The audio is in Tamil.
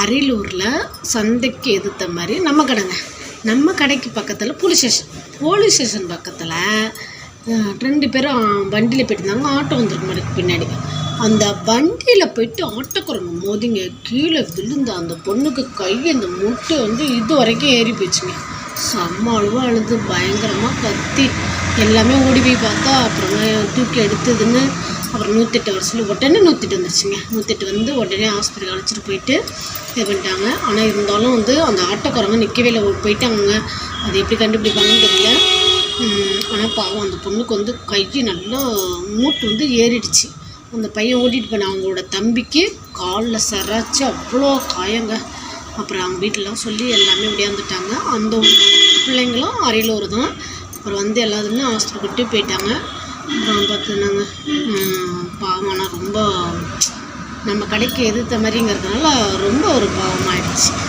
அரியலூரில் சந்தைக்கு எதிர்த்த மாதிரி நம்ம கடைங்க. நம்ம கடைக்கு பக்கத்தில் போலீஸ் ஸ்டேஷன் போலீஸ் ஸ்டேஷன் பக்கத்தில் ரெண்டு பேரும் வண்டியில் போயிட்டுருந்தாங்க. ஆட்டோ வந்திருக்கு மாதிரி பின்னாடி. அந்த வண்டியில் போயிட்டு ஆட்டோக்குறவங்க மோதிங்க. கீழே விழுந்த அந்த பொண்ணுக்கு கை அந்த முட்டை வந்து இது வரைக்கும் ஏறி போச்சுங்க செம்ம அழுது பயங்கரமாக கத்தி. எல்லாமே ஓடி போய் பார்த்தா அப்புறமா தூக்கி எடுத்ததுன்னு அப்புறம் நூற்றெட்டு வருஷத்தில் உடனே நூற்றிட்டு வந்துருச்சுங்க. நூற்றெட்டு வந்து உடனே ஹாஸ்பிட்டல் அழைச்சிட்டு போயிட்டு இது பண்ணிட்டாங்க. ஆனால் இருந்தாலும் வந்து அந்த ஆட்டோக்காரங்க நிற்கவே இல்லை. போயிட்டாங்க. அது எப்படி கண்டுபிடிப்பாங்கன்னு தெரியல. ஆனால் பாவம் அந்த பொண்ணுக்கு வந்து கை நல்லா மூட்டு வந்து ஏறிடுச்சு. அந்த பையன் ஓட்டிகிட்டு போன அவங்களோட தம்பிக்கு காலில் சராச்சு அவ்வளோ காயங்க. அப்புறம் அவங்க வீட்டிலலாம் சொல்லி எல்லாமே விடையாந்துட்டாங்க அந்த பிள்ளைங்களும் அரியலூர் தான். அப்புறம் வந்து எல்லாத்துமே ஹாஸ்பிட்டல் விட்டு போயிட்டாங்க. அப்புறம் பார்த்துனாங்க பாவம் ஆனால் நம்ம கடைக்கு எதிர்த்த மாதிரிங்கிறதுனால ரொம்ப ஒரு பாவமாயிடுச்சு.